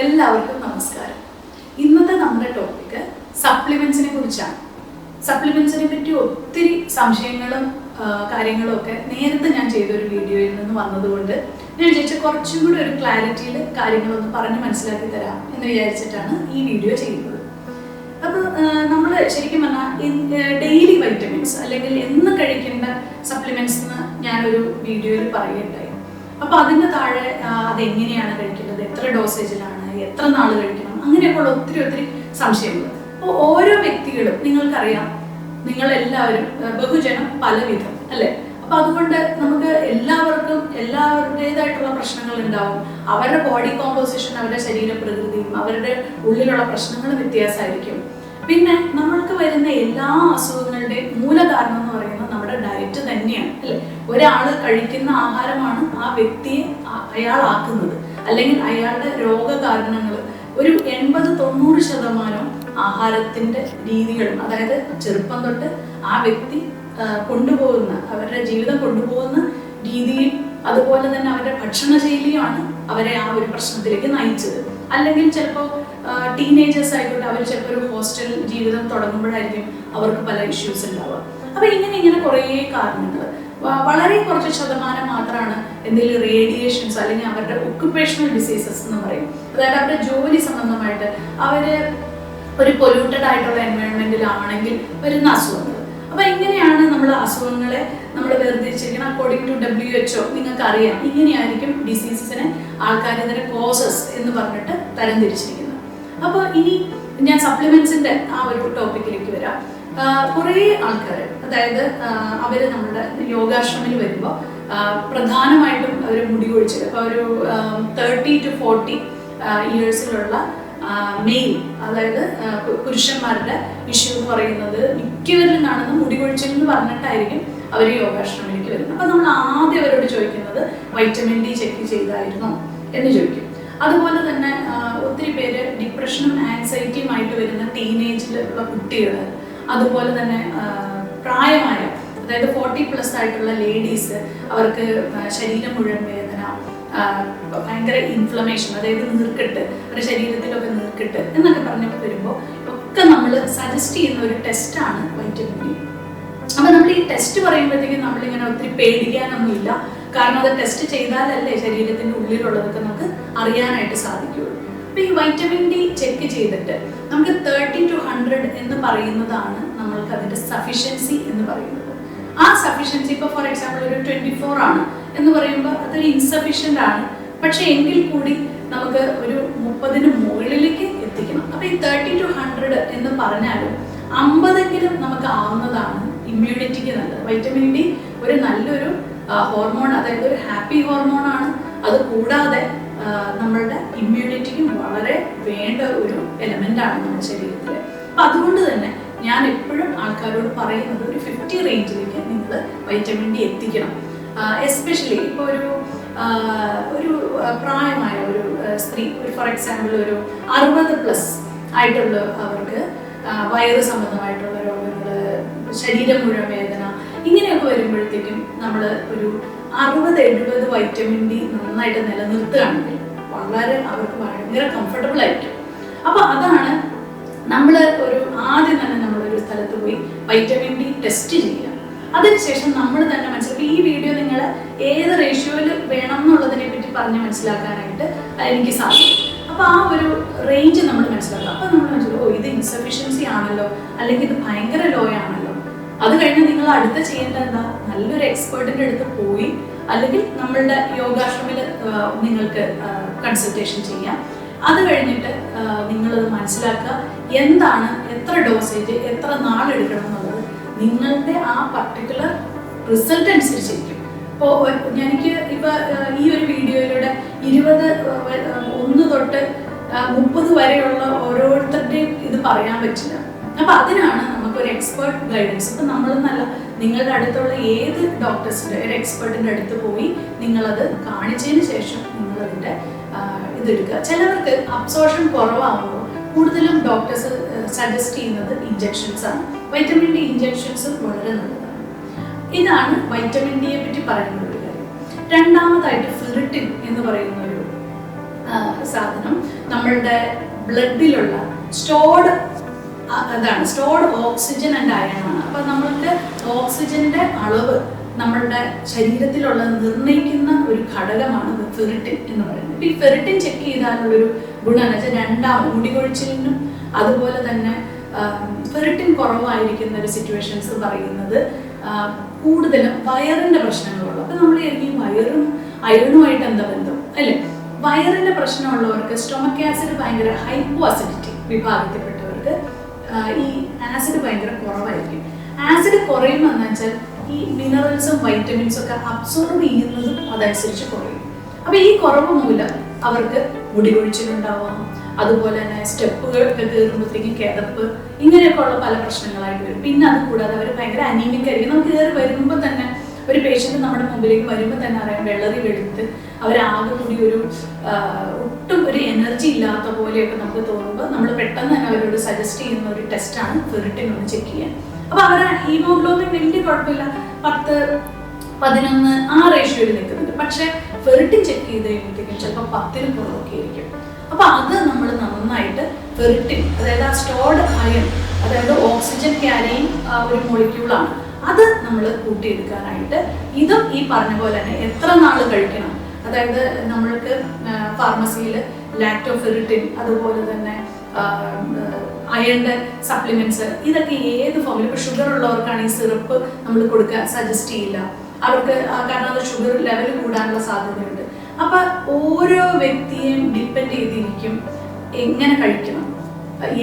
എല്ലാവർക്കും നമസ്കാരം. ഇന്നത്തെ നമ്മുടെ ടോപ്പിക് സപ്ലിമെന്റ്സിനെ കുറിച്ചാണ്. സപ്ലിമെന്റ്സിനെ പറ്റി ഒത്തിരി സംശയങ്ങളും കാര്യങ്ങളും ഒക്കെ നേരത്തെ ഞാൻ ചെയ്തൊരു വീഡിയോയിൽ നിന്ന് വന്നതുകൊണ്ട് ഞാൻ വിചാരിച്ച കുറച്ചും കൂടി ഒരു ക്ലാരിറ്റിയിൽ കാര്യങ്ങളൊന്ന് പറഞ്ഞ് മനസ്സിലാക്കി തരാം എന്ന് വിചാരിച്ചിട്ടാണ് ഈ വീഡിയോ ചെയ്യുന്നത്. അപ്പോൾ നമ്മൾ ശരിക്കും പറഞ്ഞാൽ ഡെയിലി വൈറ്റമിൻസ് അല്ലെങ്കിൽ എന്ന് കഴിക്കേണ്ട സപ്ലിമെന്റ്സ് എന്ന് ഞാനൊരു വീഡിയോയിൽ പറയുകയുണ്ടായി. അപ്പോൾ അതിന്റെ താഴെ അതെങ്ങനെയാണ് കഴിക്കേണ്ടത് എത്ര ഡോസേജിലാണ്? എത്ര നാൾ കഴിക്കണം? അങ്ങനെയൊക്കെയുള്ള ഒത്തിരി ഒത്തിരി സംശയങ്ങൾ. അപ്പോൾ ഓരോ വ്യക്തികളും നിങ്ങൾക്കറിയാം നിങ്ങളെല്ലാവരും ബഹുജനം പലവിധം അല്ലേ? അപ്പൊ അതുകൊണ്ട് നമുക്ക് എല്ലാവർക്കും എല്ലാവരുടേതായിട്ടുള്ള പ്രശ്നങ്ങൾ ഉണ്ടാവും. അവരുടെ ബോഡി കോമ്പോസിഷൻ അവരുടെ ശരീര പ്രകൃതിയും അവരുടെ ഉള്ളിലുള്ള പ്രശ്നങ്ങളും വ്യത്യാസമായിരിക്കും. പിന്നെ നമ്മൾക്ക് വരുന്ന എല്ലാ അസുഖങ്ങളുടെയും മൂലകാരണം എന്ന് പറയുന്നത് ഡയറ്റ് തന്നെയാണ് അല്ലെ? ഒരാൾ കഴിക്കുന്ന ആഹാരമാണ് ആ വ്യക്തിയെ അയാളാക്കുന്നത്. അല്ലെങ്കിൽ അയാളുടെ രോഗകാരണങ്ങൾ ഒരു എൺപത് തൊണ്ണൂറ് ശതമാനം ആഹാരത്തിന്റെ രീതികളും അതായത് ചെറുപ്പം തൊട്ട് ആ വ്യക്തി കൊണ്ടുപോകുന്ന അവരുടെ ജീവിതം കൊണ്ടുപോകുന്ന രീതിയും അതുപോലെ തന്നെ അവരുടെ ഭക്ഷണശൈലിയാണ് അവരെ ആ ഒരു പ്രശ്നത്തിലേക്ക് നയിച്ചത്. അല്ലെങ്കിൽ ചിലപ്പോൾ ടീനേജേഴ്സ് ആയിക്കോട്ടെ അവർ ചിലപ്പോൾ ഒരു ഹോസ്റ്റൽ ജീവിതം തുടങ്ങുമ്പോഴായിരിക്കും അവർക്ക് പല ഇഷ്യൂസ് ഉണ്ടാവുക. അപ്പൊ ഇങ്ങനെ ഇങ്ങനെ കുറേ കാരണങ്ങൾ. വളരെ കുറച്ച് ശതമാനം മാത്രമാണ് എന്തെങ്കിലും റേഡിയേഷൻസ് അല്ലെങ്കിൽ അവരുടെ ഒക്കുപേഷണൽ ഡിസീസസ് എന്ന് പറയും. അതായത് അവരുടെ ജോലി സംബന്ധമായിട്ട് അവർ ഒരു പൊല്യൂട്ടഡ് ആയിട്ടുള്ള എൻവയോൺമെന്റിലാണെങ്കിൽ വരുന്ന അസുഖങ്ങൾ. അപ്പൊ ഇങ്ങനെയാണ് നമ്മൾ അസുഖങ്ങളെ നമ്മൾ വേർതിരിച്ചിരിക്കുന്നത് അക്കോർഡിംഗ് ടു ഡബ്ല്യു എച്ച്ഒ നിങ്ങൾക്ക് അറിയാം ഇങ്ങനെയായിരിക്കും ഡിസീസസിനെ ആൾക്കാർ കോസസ് എന്ന് പറഞ്ഞിട്ട് തരംതിരിച്ചിരിക്കുന്നത്. അപ്പോൾ ഇനി ഞാൻ സപ്ലിമെന്റ്സിന്റെ ആ ഒരു ടോപ്പിക്കിലേക്ക് വരാം. കുറേ ആൾക്കാർ അതായത് അവർ നമ്മുടെ യോഗാശ്രമിൽ വരുമ്പോൾ പ്രധാനമായിട്ടും അവർ മുടി കൊഴിച്ചത് അപ്പോൾ ഒരു തേർട്ടി ടു ഫോർട്ടി ഇയേഴ്സിലുള്ള മെയിൽ അതായത് പുരുഷന്മാരുടെ ഇഷ്യൂ എന്ന് പറയുന്നത് മിക്കവരിലും കാണുന്ന മുടി കൊഴിച്ചിൽ എന്ന് പറഞ്ഞിട്ടായിരിക്കും അവർ യോഗാശ്രമിലേക്ക് വരുന്നത്. അപ്പൊ നമ്മൾ ആദ്യം അവരോട് ചോദിക്കുന്നത് വൈറ്റമിൻ ഡി ചെക്ക് ചെയ്തായിരുന്നോ എന്ന് ചോദിക്കും. അതുപോലെ തന്നെ ഒത്തിരി പേര് ഡിപ്രഷനും ആൻസൈറ്റിയും ആയിട്ട് വരുന്ന ടീനേജിലുള്ള കുട്ടികൾ അതുപോലെ തന്നെ പ്രായമായ അതായത് ഫോർട്ടി പ്ലസ് ആയിട്ടുള്ള ലേഡീസ് അവർക്ക് ശരീരം മുഴുവൻ വേദന ഭയങ്കര ഇൻഫ്ലമേഷൻ അതായത് നീർക്കെട്ട് അവരുടെ ശരീരത്തിലൊക്കെ നീർക്കെട്ട് എന്നൊക്കെ പറഞ്ഞു വരുമ്പോൾ ഒക്കെ നമ്മൾ സജസ്റ്റ് ചെയ്യുന്ന ഒരു ടെസ്റ്റാണ് വൈറ്റമിൻ ഡി അപ്പൊ നമ്മൾ ഈ ടെസ്റ്റ് പറയുമ്പോഴത്തേക്കും നമ്മളിങ്ങനെ ഒത്തിരി പേടിക്കാനൊന്നുമില്ല. കാരണം അത് ടെസ്റ്റ് ചെയ്താലല്ലേ ശരീരത്തിന്റെ ഉള്ളിലുള്ളതൊക്കെ നമുക്ക് അറിയാനായിട്ട് സാധിക്കുകയുള്ളൂ. അപ്പൊ ഈ വൈറ്റമിൻ ഡി ചെക്ക് ചെയ്തിട്ട് നമുക്ക് തേർട്ടി ടു ഹൺഡ്രഡ് എന്ന് പറയുന്നതാണ് നമ്മൾക്ക് അതിന്റെ സഫിഷ്യൻസി എന്ന് പറയുന്നത്. ആ സഫിഷ്യൻസി ഇപ്പൊ ഫോർ എക്സാമ്പിൾ ഒരു ട്വന്റി ഫോർ ആണ്. എന്ന് പറയുമ്പോൾ അതൊരു ഇൻസഫിഷ്യന്റ് ആണ്. പക്ഷേ എങ്കിൽ കൂടി നമുക്ക് ഒരു മുപ്പതിന് മുകളിലേക്ക് എത്തിക്കണം. അപ്പോൾ ഈ തേർട്ടി ടു ഹൺഡ്രഡ് എന്ന് പറഞ്ഞാലും അമ്പതെങ്കിലും നമുക്ക് ആവുന്നതാണ് ഇമ്മ്യൂണിറ്റിക്ക് നല്ലത്. വൈറ്റമിൻ ഡി ഒരു നല്ലൊരു ഹോർമോൺ അതായത് ഒരു ഹാപ്പി ഹോർമോൺ ആണ്. അത് കൂടാതെ നമ്മളുടെ ഇമ്മ്യൂണിറ്റിക്കും വളരെ വേണ്ട ഒരു എലമെന്റ് ആണ് നമ്മുടെ ശരീരത്തിൽ അപ്പം അതുകൊണ്ട് തന്നെ ഞാൻ എപ്പോഴും ആൾക്കാരോട് പറയുന്നത് ഒരു ഫിഫ്റ്റി റേഞ്ചിലേക്ക് നിങ്ങൾ വൈറ്റമിൻ ഡി എത്തിക്കണം. എസ്പെഷ്യലി ഇപ്പോൾ ഒരു ഒരു പ്രായമായ ഒരു സ്ത്രീ ഒരു ഫോർ എക്സാമ്പിൾ ഒരു അറുപത് പ്ലസ് ആയിട്ടുള്ള അവർക്ക് വയറ് സംബന്ധമായിട്ടുള്ള രോഗങ്ങൾ ശരീരം മുഴുവൻ വേദന ഇങ്ങനെയൊക്കെ വരുമ്പോഴത്തേക്കും നമ്മൾ ഒരു അറുപത് എഴുപത് വൈറ്റമിൻ ഡി നന്നായിട്ട് നിലനിർത്തുകയാണെങ്കിൽ വളരെ അവർക്ക് ഭയങ്കര കംഫർട്ടബിൾ ആയിരിക്കും. അപ്പൊ അതാണ് നമ്മൾ ഒരു ആദ്യം തന്നെ നമ്മളൊരു സ്ഥലത്ത് പോയി വൈറ്റമിൻ ഡി ടെസ്റ്റ് ചെയ്യുക. അതിനുശേഷം നമ്മൾ തന്നെ മനസ്സിലാക്കി. ഈ വീഡിയോ നിങ്ങൾ ഏത് റേഷ്യോയിൽ വേണം എന്നുള്ളതിനെ പറ്റി പറഞ്ഞ് മനസ്സിലാക്കാനായിട്ട് എനിക്ക് സാധിക്കും. അപ്പൊ ആ ഒരു റേഞ്ച് നമ്മൾ മനസ്സിലാക്കും. അപ്പൊ നമ്മൾ മനസ്സിലാക്കും ഓ ഇത് ഇൻസഫിഷ്യൻസി ആണല്ലോ അല്ലെങ്കിൽ ഇത് ഭയങ്കര ലോ ആണല്ലോ. അത് കഴിഞ്ഞ് നിങ്ങൾ അടുത്ത ചെയ്യേണ്ടത് എന്താ? നല്ലൊരു എക്സ്പേർട്ടിന്റെ അടുത്ത് പോയി അല്ലെങ്കിൽ നമ്മളുടെ യോഗാശ്രമിൽ നിങ്ങൾക്ക് കൺസൾട്ടേഷൻ ചെയ്യാം. അത് കഴിഞ്ഞിട്ട് നിങ്ങളത് മനസ്സിലാക്കുക എന്താണ് എത്ര ഡോസേജ് എത്ര നാളെടുക്കണം എന്നുള്ളത് നിങ്ങളുടെ ആ പർട്ടിക്കുലർ റിസൾട്ട് അനുസരിച്ചിരിക്കും. ഇപ്പോൾ എനിക്ക് ഇപ്പോൾ ഈ ഒരു വീഡിയോയിലൂടെ ഇരുപത് ഒന്ന് തൊട്ട് മുപ്പത് വരെയുള്ള ഓരോരുത്തരുടെയും ഇത് പറയാൻ പറ്റില്ല. അപ്പൊ അതിനാണ് നമുക്കൊരു എക്സ്പേർട്ട് ഗൈഡൻസ് ഇപ്പൊ നമ്മൾ നല്ല നിങ്ങളുടെ അടുത്തുള്ള ഏത് ഡോക്ടേഴ്സിന്റെ ഒരു എക്സ്പേർട്ടിന്റെ അടുത്ത് പോയി നിങ്ങളത് കാണിച്ചതിന് ശേഷം നിങ്ങളതിന്റെ ഇതെടുക്കുക. ചിലവർക്ക് അബ്സോർഷൻ കുറവാകുമ്പോൾ കൂടുതലും ഡോക്ടേഴ്സ് സജസ്റ്റ് ചെയ്യുന്നത് ഇഞ്ചെക്ഷൻസ് ആണ്. വൈറ്റമിൻ ഡി ഇഞ്ചക്ഷൻസ് വളരെ നല്ലതാണ്. ഇതാണ് വൈറ്റമിൻ ഡിയെ പറ്റി പറയുന്ന ഒരു കാര്യം. രണ്ടാമതായിട്ട് ഫ്ലിറ്റിൻ എന്ന് പറയുന്ന ഒരു സാധനം നമ്മളുടെ ബ്ലഡിലുള്ള സ്റ്റോർഡ് അതാണ് സ്റ്റോർഡ് ഓക്സിജൻ ആൻഡ് അയൺ ആണ്. അപ്പൊ നമ്മൾക്ക് ഓക്സിജന്റെ അളവ് നമ്മളുടെ ശരീരത്തിലുള്ള നിർണയിക്കുന്ന ഒരു ഘടകമാണ് ഫെറിറ്റിൻ എന്ന് പറയുന്നത്. ഈ ഫെറിറ്റിൻ ചെക്ക് ചെയ്താലുള്ളൊരു ഗുണം എന്ന് വെച്ചാൽ രണ്ടാമത് മുടികൊഴിച്ചിലിനും അതുപോലെ തന്നെ ഫെറിറ്റിൻ കുറവായിരിക്കുന്ന ഒരു സിറ്റുവേഷൻസ് പറയുന്നത് കൂടുതലും വയറിന്റെ പ്രശ്നങ്ങളുള്ളൂ. അപ്പൊ നമ്മൾ ഈ വയറും അയണുമായിട്ട് എന്താ ബന്ധം? അല്ലേ? വയറിന്റെ പ്രശ്നമുള്ളവർക്ക് സ്റ്റൊമക് ആസിഡ് ഭയങ്കര ഹൈപ്പോ അസിഡിറ്റി വിഭാഗത്തിൽപ്പെട്ടവർക്ക് ഈ ആസിഡ് ഭയങ്കര കുറവായിരിക്കും. ആസിഡ് കുറയുമെന്ന് വെച്ചാൽ ഈ മിനറൽസും വൈറ്റമിൻസും ഒക്കെ അബ്സോർബ് ചെയ്യുന്നതും അതനുസരിച്ച് കുറയും. അപ്പൊ ഈ കുറവ് മൂലം അവർക്ക് മുടി കൊഴിച്ചിലുണ്ടാവാം അതുപോലെ തന്നെ സ്റ്റെപ്പുകൾ കയറുമ്പോഴത്തേക്കും കിതപ്പ് ഇങ്ങനെയൊക്കെ ഉള്ള പല പ്രശ്നങ്ങളായിട്ട് വരും. പിന്നെ അത് കൂടാതെ അവർ ഭയങ്കര അനീമിക് ആയിരിക്കും നമുക്ക് കയറി വരുമ്പോൾ തന്നെ ഒരു പേഷ്യന്റ് നമ്മുടെ മുമ്പിലേക്ക് വരുമ്പോൾ തന്നെ അറിയാം വെള്ളറി വെളുത്ത് അവരാകെ കൂടി ഒരു ഒട്ടും ഒരു എനർജി ഇല്ലാത്ത പോലെയൊക്കെ നമുക്ക് തോന്നുമ്പോൾ നമ്മൾ പെട്ടെന്ന് തന്നെ അവരോട് സജസ്റ്റ് ചെയ്യുന്ന ഒരു ടെസ്റ്റാണ് ഫെറിറ്റിൻ ഒന്ന് ചെക്ക് ചെയ്യാൻ അപ്പോൾ അവരുടെ ഹീമോഗ്ലോബിൻ വലിയ കുഴപ്പമില്ല. പത്ത് പതിനൊന്ന് ആ റേഷ്യോയിൽ നിൽക്കുന്നുണ്ട്. പക്ഷേ ഫെറിറ്റിൻ ചെക്ക് ചെയ്ത് കഴിയുമ്പോഴത്തേക്കും ചിലപ്പോൾ പത്തിന് പുറമൊക്കെ ആയിരിക്കും. അപ്പൊ അത് നമ്മൾ നന്നായിട്ട് ഫെറിറ്റിൻ അതായത് ആ സ്റ്റോർഡ് അയൺ അതായത് ഓക്സിജൻ ക്യാരിയിങ് ഒരു മൊളിക്യൂളാണ് അത് നമ്മൾ കൂട്ടിയെടുക്കാനായിട്ട് ഇതും ഈ പറഞ്ഞ പോലെ തന്നെ എത്ര നാൾ കഴിക്കണം? അതായത് നമ്മൾക്ക് ഫാർമസിയിൽ ലാക്ടോഫെറിറ്റിൻ അതുപോലെ തന്നെ അയണിന്റെ സപ്ലിമെന്റ്സ് ഇതൊക്കെ ഏത് ഫോമിൽ ഇപ്പൊ ഷുഗർ ഉള്ളവർക്കാണ് ഈ സിറപ്പ് നമ്മൾ കൊടുക്കാൻ സജസ്റ്റ് ചെയ്യില്ല. അവർക്ക് കാരണം അത് ഷുഗർ ലെവൽ കൂടാനുള്ള സാധ്യതയുണ്ട്. അപ്പൊ ഓരോ വ്യക്തിയെയും ഡിപ്പെൻഡ് ചെയ്തിരിക്കും എങ്ങനെ കഴിക്കണം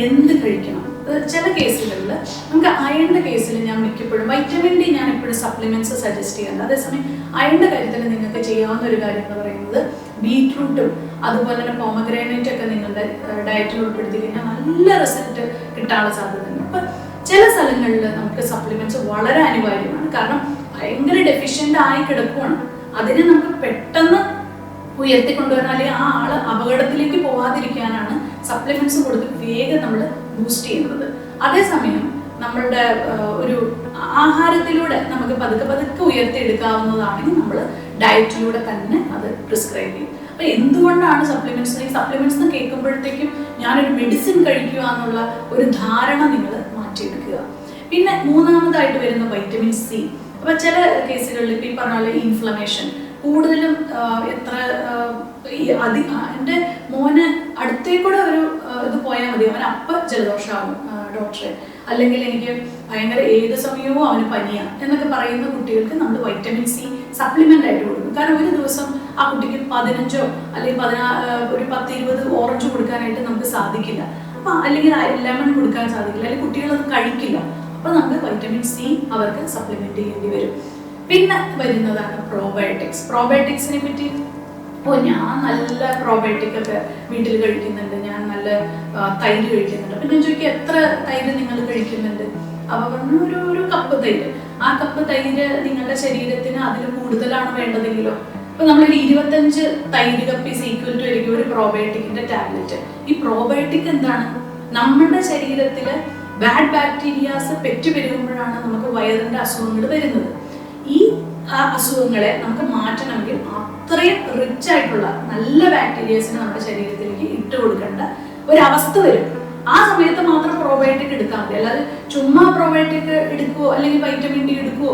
എന്ത് കഴിക്കണം. ചില കേസുകളിൽ നമുക്ക് അയണിന്റെ കേസിൽ ഞാൻ മിക്കപ്പോഴും വൈറ്റമിൻ ഡി ഞാൻ എപ്പോഴും സപ്ലിമെന്റ്സ് സജസ്റ്റ് ചെയ്യാറുണ്ട്. അതേസമയം അയണിന്റെ കാര്യത്തിൽ നിങ്ങൾക്ക് ചെയ്യാവുന്ന ഒരു കാര്യം എന്ന് പറയുന്നത് ബീറ്റ്റൂട്ടും അതുപോലെ തന്നെ പോമഗ്രാനൈറ്റ് ഒക്കെ നിങ്ങളുടെ ഡയറ്റിൽ ഉൾപ്പെടുത്തി കഴിഞ്ഞാൽ നല്ല റിസൾട്ട് കിട്ടാനുള്ള സാധ്യതയുണ്ട്. അപ്പൊ ചില സ്ഥലങ്ങളിൽ നമുക്ക് സപ്ലിമെന്റ്സ് വളരെ അനിവാര്യമാണ്. കാരണം ഭയങ്കര ഡെഫിഷ്യന്റ് ആയി കിടക്കുവാണ്. അതിനെ നമുക്ക് പെട്ടെന്ന് ഉയർത്തിക്കൊണ്ടുവരാൻ അല്ലെങ്കിൽ ആ ആൾ അപകടത്തിലേക്ക് പോവാതിരിക്കാനാണ് സപ്ലിമെന്റ്സ് കൊടുത്ത് വേഗം നമ്മൾ ബൂസ്റ്റ് ചെയ്യുന്നത്. അതേസമയം നമ്മളുടെ ഒരു ആഹാരത്തിലൂടെ നമുക്ക് പതുക്കെ പതുക്കെ ഉയർത്തിയെടുക്കാവുന്നതാണെങ്കിൽ നമ്മൾ ഡയറ്റിലൂടെ തന്നെ അത് പ്രിസ്ക്രൈബ് ചെയ്യും. അപ്പൊ എന്തുകൊണ്ടാണ് സപ്ലിമെന്റ്സ് ഈ സപ്ലിമെന്റ്സ് എന്ന് കേൾക്കുമ്പോഴത്തേക്കും ഞാനൊരു മെഡിസിൻ കഴിക്കുക എന്നുള്ള ഒരു ധാരണ നിങ്ങൾ മാറ്റിയെടുക്കുക. പിന്നെ മൂന്നാമതായിട്ട് വരുന്ന വൈറ്റമിൻ സി അപ്പൊ ചില കേസുകളിൽ ഇപ്പൊ ഈ പറഞ്ഞ പോലെ ഇൻഫ്ലമേഷൻ കൂടുതലും എത്ര അതി എന്റെ മോന് അടുത്തേക്കൂടെ ഒരു ഇത് പോയാൽ മതി. അവൻ അപ്പ ജലദോഷമാകും ഡോക്ടറെ. അല്ലെങ്കിൽ എനിക്ക് ഭയങ്കര ഏത് സമയവും അവന് പനിയാണ് എന്നൊക്കെ പറയുന്ന കുട്ടികൾക്ക് നമ്മൾ വൈറ്റമിൻ സി സപ്ലിമെന്റ് ആയിട്ട് കൊടുക്കും. കാരണം ഒരു ദിവസം ആ കുട്ടിക്ക് പതിനഞ്ചോ അല്ലെങ്കിൽ പതിനാ ഒരു പത്ത് ഇരുപത് ഓറഞ്ച് കൊടുക്കാനായിട്ട് നമുക്ക് സാധിക്കില്ല. അപ്പൊ അല്ലെങ്കിൽ ലെമൺ കൊടുക്കാൻ സാധിക്കില്ല. അല്ലെങ്കിൽ കുട്ടികളത് കഴിക്കില്ല. അപ്പൊ നമുക്ക് വൈറ്റമിൻ സി അവർക്ക് സപ്ലിമെന്റ് ചെയ്യേണ്ടി വരും. പിന്നെ വരുന്നതാണ് പ്രോബയോട്ടിക്സ് പ്രോബയോട്ടിക്സിനെ പറ്റി ഓ ഞാൻ നല്ല പ്രോബയോട്ടിക് ഒക്കെ വീട്ടിൽ കഴിക്കുന്നുണ്ട്. ഞാൻ നല്ല തൈര് കഴിക്കുന്നുണ്ട്. പിന്നെ ഞാൻ ചോദിക്കും എത്ര തൈര് നിങ്ങൾ കഴിക്കുന്നുണ്ട്? അപ്പൊ പറഞ്ഞു ഒരു ഒരു കപ്പ് തൈര്. ആ കപ്പ് തൈര് നിങ്ങളുടെ ശരീരത്തിന് അതിൽ കൂടുതലാണ് വേണ്ടതെങ്കിലോ? ഇപ്പൊ നമ്മളൊരു ഇരുപത്തഞ്ച് തൈര് കപ്പ് ഈസ് ഈക്വൽ ടു ആയിരിക്കും ഒരു പ്രോബയോട്ടിക്കിന്റെ ടാബ്ലറ്റ് ഈ പ്രോബയോട്ടിക് എന്താണ്? നമ്മുടെ ശരീരത്തിൽ ബാഡ് ബാക്ടീരിയാസ് പെറ്റുപെരുകുമ്പോഴാണ് നമുക്ക് വയറിന്റെ അസുഖങ്ങൾ വരുന്നത്. ഈ അസുഖങ്ങളെ നമുക്ക് മാറ്റണമെങ്കിൽ അത്രയും റിച്ച് ആയിട്ടുള്ള നല്ല ബാക്ടീരിയസിനെ നമ്മുടെ ശരീരത്തിലേക്ക് ഇട്ട് കൊടുക്കേണ്ട ഒരവസ്ഥ വരും. ആ സമയത്ത് മാത്രം പ്രോബയോട്ടിക് എടുത്താൽ മതി. അല്ലാതെ ചുമ്മാ പ്രോബയോട്ടിക് എടുക്കുവോ അല്ലെങ്കിൽ വൈറ്റമിൻ ഡി എടുക്കുവോ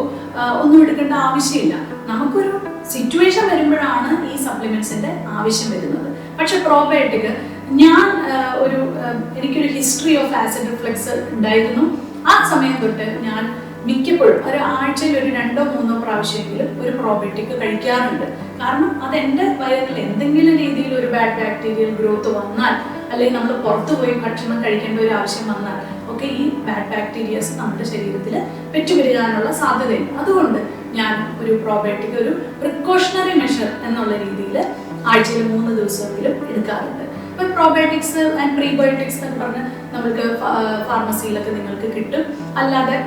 ഒന്നും എടുക്കേണ്ട ആവശ്യമില്ല. നമുക്കൊരു സിറ്റുവേഷൻ വരുമ്പോഴാണ് ഈ സപ്ലിമെന്റ്സിന്റെ ആവശ്യം വരുന്നത്. പക്ഷെ പ്രോബയോട്ടിക് ഞാൻ ഒരു എനിക്കൊരു ഹിസ്റ്ററി ഓഫ് ആസിഡ് റിഫ്ലക്സ് ഉണ്ടായിരുന്നു. ആ സമയം തൊട്ട് ഞാൻ മിക്കപ്പോഴും ഒരു ആഴ്ചയിൽ ഒരു രണ്ടോ മൂന്നോ പ്രാവശ്യമെങ്കിലും ഒരു പ്രോബയോട്ടിക് കഴിക്കാറുണ്ട്. കാരണം അത് എന്റെ വയറിൽ എന്തെങ്കിലും രീതിയിൽ ഒരു ബാഡ് ബാക്ടീരിയൽ ഗ്രോത്ത് വന്നാൽ അല്ലെങ്കിൽ നമ്മൾ പുറത്തു പോയി ഭക്ഷണം കഴിക്കേണ്ട ഒരു ആവശ്യം വന്നാൽ ഒക്കെ ഈ ബാഡ് ബാക്ടീരിയസ് നമ്മുടെ ശരീരത്തിൽ പെറ്റുപെരുകാനുള്ള സാധ്യതയുണ്ട്. അതുകൊണ്ട് ഞാൻ ഒരു പ്രോബയോട്ടിക് ഒരു പ്രിക്കോഷണറി മെഷർ എന്നുള്ള രീതിയിൽ ആഴ്ചയിൽ മൂന്ന് ദിവസമെങ്കിലും എടുക്കാറുണ്ട്. ഇപ്പം പ്രോബയോട്ടിക്സ് ആൻഡ് പ്രീബയോട്ടിക്സ് എന്ന് പറഞ്ഞ് നമുക്ക് ഫാർമസിയിലൊക്കെ നിങ്ങൾക്ക് കിട്ടും. അല്ലാതെ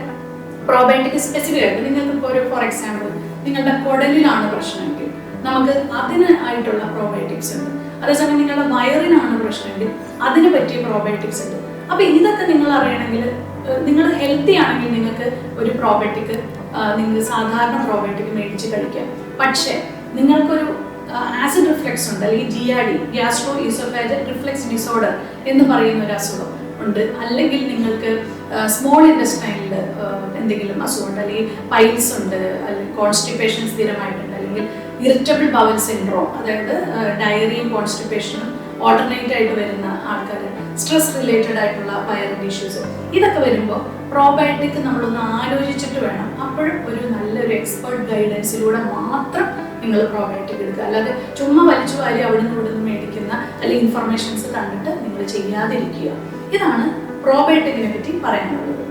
പ്രോബയോട്ടിക് സ്പെസിഫിക് ആയിട്ട് നിങ്ങൾക്ക് ഇപ്പോൾ ഒരു ഫോർ എക്സാമ്പിൾ നിങ്ങളുടെ കുടലിലാണ് പ്രശ്നമെങ്കിൽ നമുക്ക് അതിന് ആയിട്ടുള്ള പ്രോബയോട്ടിക്സ് ഉണ്ട്. അതേസമയം നിങ്ങളുടെ വയറിനാണ് പ്രശ്നമെങ്കിൽ അതിന് പറ്റിയ പ്രോബയോട്ടിക്സ് ഉണ്ട്. അപ്പൊ ഇതൊക്കെ നിങ്ങൾ അറിയണമെങ്കിൽ നിങ്ങൾ ഹെൽത്തി ആണെങ്കിൽ നിങ്ങൾക്ക് ഒരു പ്രോബയോട്ടിക് നിങ്ങൾക്ക് സാധാരണ പ്രോബയോട്ടിക് മേടിച്ച് കഴിക്കാം. പക്ഷേ നിങ്ങൾക്കൊരു ആസിഡ് റിഫ്ലക്സ് ഉണ്ട് അല്ലെങ്കിൽ G R D gastro oesophageal reflex disorder എന്ന് പറയുന്ന ഒരു അസുഖം. ഉണ്ട്. അല്ലെങ്കിൽ നിങ്ങൾക്ക് സ്മോൾ ഇൻഡസ്ട്രൈനിൽ എന്തെങ്കിലും അസുഖമുണ്ട്. അല്ലെങ്കിൽ പൈൽസ് ഉണ്ട്. അല്ലെങ്കിൽ കോൺസ്റ്റിപ്പേഷൻ സ്ഥിരമായിട്ടുണ്ട്. അല്ലെങ്കിൽ ഇറിറ്റബിൾ ബവൽ സിൻഡ്രോം അതായത് ഡയറിയും കോൺസ്റ്റിപ്പേഷനും ഓൾട്ടർനേറ്റ് ആയിട്ട് വരുന്ന ആൾക്കാർ സ്ട്രെസ് റിലേറ്റഡ് ആയിട്ടുള്ള വയറിന്റെ ഇഷ്യൂസ് ഇതൊക്കെ വരുമ്പോൾ പ്രോബയോട്ടിക് നമ്മളൊന്ന് ആലോചിച്ചിട്ട് വേണം. അപ്പോഴും ഒരു നല്ലൊരു എക്സ്പേർട്ട് ഗൈഡൻസിലൂടെ മാത്രം നിങ്ങൾ പ്രോബയോട്ടിക് എടുക്കുക. അല്ലാതെ ചുമ്മാ വലിച്ചു വാരി അവിടെ നിന്ന് ഇവിടെ നിന്ന് മേടിക്കുന്ന അല്ലെങ്കിൽ ഇൻഫർമേഷൻസ് കണ്ടിട്ട് നിങ്ങൾ ചെയ്യാതിരിക്കുക. ഇതാണ് പ്രോബയോട്ടിക്കിനെ പറ്റി പറയാനുള്ളത്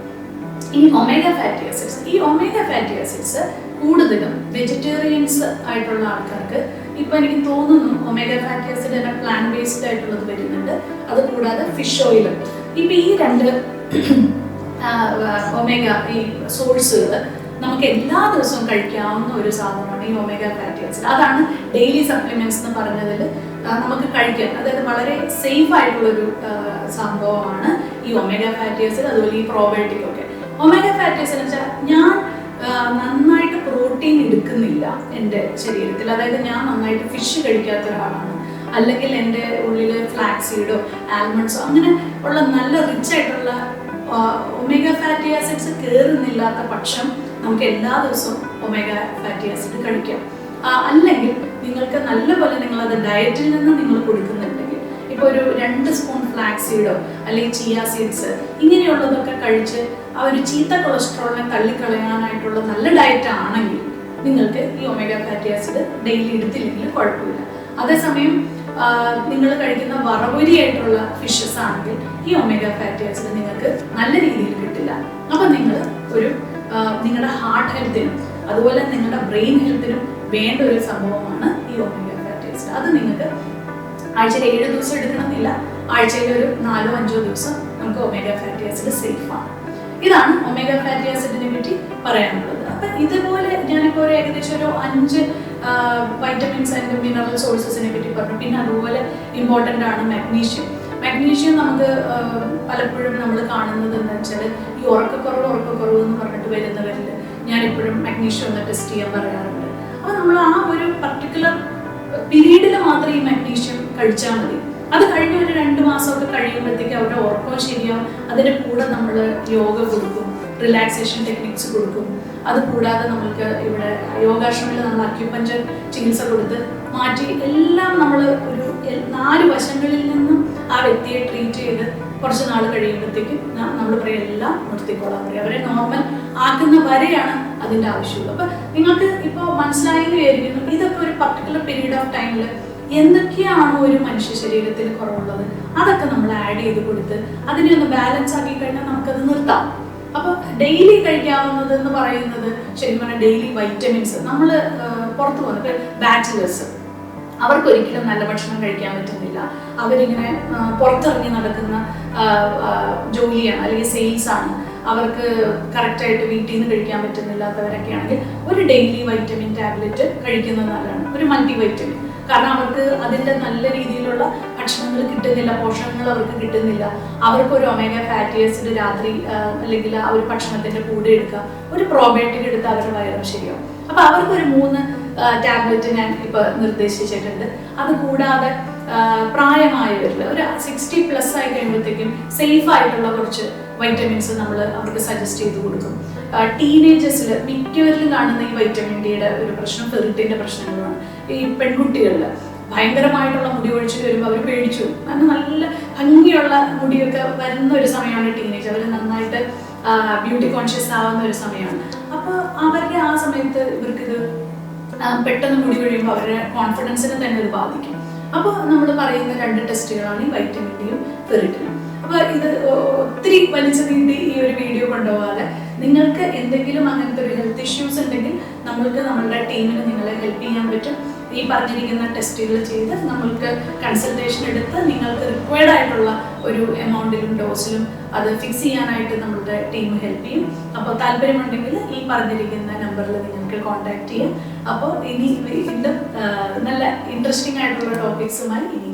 ഈ ഒമേഗ ഫാറ്റി ആസിഡ്സ് ഈ ഒമേഗ ഫാറ്റി ആസിഡ്സ് കൂടുതലും വെജിറ്റേറിയൻസ് ആയിട്ടുള്ള ആൾക്കാർക്ക് ഇപ്പൊ എനിക്ക് തോന്നുന്നു ഒമേഗ ഫാറ്റി ആസിഡ് തന്നെ പ്ലാൻ ബേസ്ഡ് ആയിട്ടുള്ളത് വരുന്നുണ്ട്. അത് കൂടാതെ ഫിഷ് ഓയിലും ഇപ്പൊ ഈ രണ്ട് ഒമേഗ ഈ സോഴ്സുകൾ നമുക്ക് എല്ലാ ദിവസവും കഴിക്കാവുന്ന ഒരു സാധനമാണ് ഈ ഒമേഗ ഫാറ്റി ആസിഡ് അതാണ് ഡെയിലി സപ്ലിമെന്റ്സ് എന്ന് പറഞ്ഞതിൽ നമുക്ക് കഴിക്കാൻ. അതായത് വളരെ സേഫ് ആയിട്ടുള്ളൊരു സംഭവമാണ് ഈ ഒമേഗ ഫാറ്റി അതുപോലെ ഈ പ്രോബയോട്ടിക് ഒക്കെ. ഒമേഗ ഫാറ്റി ആസിഡ് വെച്ചാൽ ഞാൻ നന്നായിട്ട് പ്രോട്ടീൻ എടുക്കുന്നില്ല എന്റെ ശരീരത്തിൽ. അതായത് ഞാൻ നന്നായിട്ട് ഫിഷ് കഴിക്കാത്ത ഒരാളാണ്. അല്ലെങ്കിൽ എന്റെ ഉള്ളിൽ ഫ്ലാക്സീഡോ ആൽമണ്ട്സോ അങ്ങനെ ഉള്ള നല്ല റിച്ച് ആയിട്ടുള്ള ഒമേഗ ഫാറ്റി ആസിഡ്സ് കയറുന്നില്ലാത്ത പക്ഷം നമുക്ക് എല്ലാ ദിവസവും ഒമേഗ ഫാറ്റി ആസിഡ് കഴിക്കാം. അല്ലെങ്കിൽ നിങ്ങൾക്ക് നല്ലപോലെ അത് ഡയറ്റിൽ നിന്ന് നിങ്ങൾ കൊടുക്കുന്നുണ്ടെങ്കിൽ. ഇപ്പോൾ ഒരു രണ്ട് സ്പൂൺ ഫ്ലാക്സ് സീഡോ അല്ലെങ്കിൽ ചിയ സീഡ്സ് ഇങ്ങനെയുള്ളതൊക്കെ കഴിച്ച് ആ ഒരു ചീത്ത കൊളസ്ട്രോളിനെ തള്ളിക്കളയാനായിട്ടുള്ള നല്ല ഡയറ്റ് ആണെങ്കിൽ നിങ്ങൾക്ക് ഈ ഒമേഗ ഫാറ്റി ആസിഡ് ഡെയിലി എടുത്തില്ലെങ്കിൽ കുഴപ്പമില്ല. അതേസമയം നിങ്ങൾ കഴിക്കുന്ന വറവരിയായിട്ടുള്ള ഫിഷസ് ആണെങ്കിൽ ഈ ഒമേഗ ഫാറ്റി ആസിഡ് നിങ്ങൾക്ക് നല്ല രീതിയിൽ കിട്ടില്ല. അപ്പം നിങ്ങൾ ഒരു നിങ്ങളുടെ ഹാർട്ട് ഹെൽത്തിനും അതുപോലെ നിങ്ങളുടെ ബ്രെയിൻ ഹെൽത്തിനും വേണ്ട ഒരു സംഭവമാണ് ഈ ഫാറ്റി ആസിഡ് അത് നിങ്ങൾക്ക് ആഴ്ചയിൽ ഏഴ് ദിവസം എടുക്കണമെന്നില്ല. ആഴ്ചയിൽ ഒരു നാലോ അഞ്ചോ ദിവസം നമുക്ക് ഒമേഗ ഫാറ്റി ആസിഡ് ആണ്. ഇതാണ് ഒമേഗ ഫാറ്റി ആസിഡിനെ പറ്റി പറയാനുള്ളത്. അപ്പൊ ഇതുപോലെ ഞാനിപ്പോൾ ഒരു ഏകദേശം ഒരു അഞ്ച് വൈറ്റമിൻസ് ആൻഡ് മിനറൽ സോഴ്സസിനെ പറ്റി പറഞ്ഞു. പിന്നെ അതുപോലെ ഇമ്പോർട്ടന്റ് ആണ് മാഗ്നീഷ്യം മാഗ്നീഷ്യം നമുക്ക് പലപ്പോഴും നമ്മൾ കാണുന്നത് എന്ന് വെച്ചാൽ ഈ ഉറക്കക്കുറവ് ഉറക്കക്കുറവ് എന്ന് പറഞ്ഞിട്ട് വരുന്നവരിൽ ഞാനിപ്പോഴും മാഗ്നീഷ്യം ഒന്ന് ടെസ്റ്റ് ചെയ്യാൻ പറയാറുണ്ട്. അപ്പോൾ നമ്മൾ ആ ഒരു പർട്ടിക്കുലർ പീരീഡിൽ മാത്രം ഈ മഗ്നീഷ്യം കഴിച്ചാൽ മതി. അത് കഴിഞ്ഞ ഒരു രണ്ട് മാസമൊക്കെ കഴിയുമ്പോഴത്തേക്ക് അവരുടെ ഉറക്കം ശരിയാവും. അതിന്റെ കൂടെ നമ്മൾ യോഗ കൊടുക്കും റിലാക്സേഷൻ ടെക്നിക്സ് കൊടുക്കും. അത് കൂടാതെ നമുക്ക് ഇവിടെ യോഗാശ്രമിൽ നമ്മൾ അക്യുപഞ്ചർ ചികിത്സ കൊടുത്ത് മാറ്റി എല്ലാം നമ്മൾ ഒരു നാല് വശങ്ങളിൽ നിന്നും ആ വ്യക്തിയെ ട്രീറ്റ് ചെയ്ത് കുറച്ച് നാൾ കഴിയുമ്പോഴത്തേക്കും നമ്മൾ പറയും എല്ലാം നിർത്തിക്കോളാം. പറയും അവരെ നോർമൽ ആക്കുന്ന വരെയാണ് അതിന്റെ ആവശ്യമുള്ളൂ. അപ്പം നിങ്ങൾക്ക് ഇപ്പോൾ മനസ്സിലായെന്ന് വിചാരിക്കുന്നു ഇതൊക്കെ ഒരു പർട്ടിക്കുലർ പീരീഡ് ഓഫ് ടൈമിൽ എന്തൊക്കെയാണ് ഒരു മനുഷ്യ ശരീരത്തിൽ കുറവുള്ളത്? അതൊക്കെ നമ്മൾ ആഡ് ചെയ്ത് കൊടുത്ത് അതിനെ ഒന്ന് ബാലൻസ് ആക്കി കഴിഞ്ഞാൽ നമുക്കത് നിർത്താം. അപ്പോൾ ഡെയിലി കഴിക്കാവുന്നത് എന്ന് പറയുന്നത് ശരിക്കും പറഞ്ഞാൽ ഡെയിലി വൈറ്റമിൻസ് നമ്മൾ പുറത്തു പോകുന്നത് ബാച്ചിലേഴ്സ് അവർക്ക് ഒരിക്കലും നല്ല ഭക്ഷണം കഴിക്കാൻ പറ്റുന്നില്ല. അവരിങ്ങനെ പുറത്തിറങ്ങി നടക്കുന്ന ജോലിയാണ് അല്ലെങ്കിൽ സെയിൽസ് ആണ്. അവർക്ക് കറക്റ്റായിട്ട് വീട്ടിൽ നിന്ന് കഴിക്കാൻ പറ്റുന്നില്ലാത്തവരൊക്കെ ആണെങ്കിൽ ഒരു ഡെയിലി വൈറ്റമിൻ ടാബ്ലറ്റ് കഴിക്കുന്നത് നല്ലതാണ് ഒരു മൾട്ടി വൈറ്റമിൻ കാരണം അവർക്ക് അതിന്റെ നല്ല രീതിയിലുള്ള ഭക്ഷണങ്ങൾ കിട്ടുന്നില്ല പോഷകങ്ങൾ അവർക്ക് കിട്ടുന്നില്ല. അവർക്ക് ഒരു ഒമേഗ ഫാറ്റി ആസിഡ് രാത്രി അല്ലെങ്കിൽ ആ ഒരു ഭക്ഷണത്തിന്റെ കൂടെ എടുക്കുക ഒരു പ്രോബയോട്ടിക് എടുത്ത് അവരുടെ വയറും ശരിയാവും. അപ്പോൾ അവർക്ക് ഒരു മൂന്ന് ടാബ്ലറ്റ് ഞാൻ ഇപ്പോൾ നിർദ്ദേശിച്ചിട്ടുണ്ട്. അത് കൂടാതെ ആ, പ്രായമായവരിൽ ഒരു സിക്സ്റ്റി പ്ലസ് ആയി കഴിയുമ്പോഴത്തേക്കും സേഫ് ആയിട്ടുള്ള കുറച്ച് വൈറ്റമിൻസ് നമ്മൾ അവർക്ക് സജസ്റ്റ് ചെയ്ത് കൊടുക്കും. ടീനേജേഴ്സിൽ മിക്കവരിലും കാണുന്ന ഈ വൈറ്റമിൻ ഡിയുടെ ഒരു പ്രശ്നം ഫെറിറ്റിന്റെ പ്രശ്നങ്ങളാണ്. ഈ പെൺകുട്ടികളിൽ ഭയങ്കരമായിട്ടുള്ള മുടി ഒഴിച്ചിട്ട് വരുമ്പോൾ അവർ പേടിച്ചു അന്ന് നല്ല ഭംഗിയുള്ള മുടിയൊക്കെ വരുന്ന ഒരു സമയമാണ് ടീനേജ് അവർ നന്നായിട്ട് ബ്യൂട്ടി കോൺഷ്യസ് ആവുന്ന ഒരു സമയമാണ്. അപ്പോൾ അവരുടെ ആ സമയത്ത് ഇവർക്കിത് പെട്ടെന്ന് മുടി കഴിയുമ്പോൾ അവരുടെ കോൺഫിഡൻസിനെ തന്നെ ഇത് ബാധിക്കും. അപ്പോൾ നമ്മൾ പറയുന്ന രണ്ട് ടെസ്റ്റുകളാണ് ഈ വൈറ്റമിൻ ഡിയും ഫെറിറ്റിനും അപ്പോൾ ഇത് വലിച്ചു നീട്ടി ഈ ഒരു വീഡിയോ കൊണ്ടുപോകാതെ നിങ്ങൾക്ക് എന്തെങ്കിലും അങ്ങനത്തെ ഒരു ഹെൽത്ത് ഇഷ്യൂസ് ഉണ്ടെങ്കിൽ നമ്മൾക്ക് നമ്മളുടെ ടീമിന് നിങ്ങളെ ഹെൽപ്പ് ചെയ്യാൻ പറ്റും. ഈ പറഞ്ഞിരിക്കുന്ന ടെസ്റ്റുകൾ ചെയ്ത് നമ്മൾക്ക് കൺസൾട്ടേഷൻ എടുത്ത് നിങ്ങൾക്ക് റിക്വയർഡ് ആയിട്ടുള്ള ഒരു എമൗണ്ടിലും ഡോസിലും അത് ഫിക്സ് ചെയ്യാനായിട്ട് നമ്മളുടെ ടീം ഹെൽപ്പ് ചെയ്യും. അപ്പോൾ താല്പര്യമുണ്ടെങ്കിൽ ഈ പറഞ്ഞിരിക്കുന്ന നമ്പറിൽ നിങ്ങൾക്ക് കോൺടാക്ട് ചെയ്യാം. അപ്പോൾ ഇനി വീണ്ടും നല്ല ഇൻട്രസ്റ്റിംഗ് ആയിട്ടുള്ള ടോപ്പിക്സുമായി ഇനി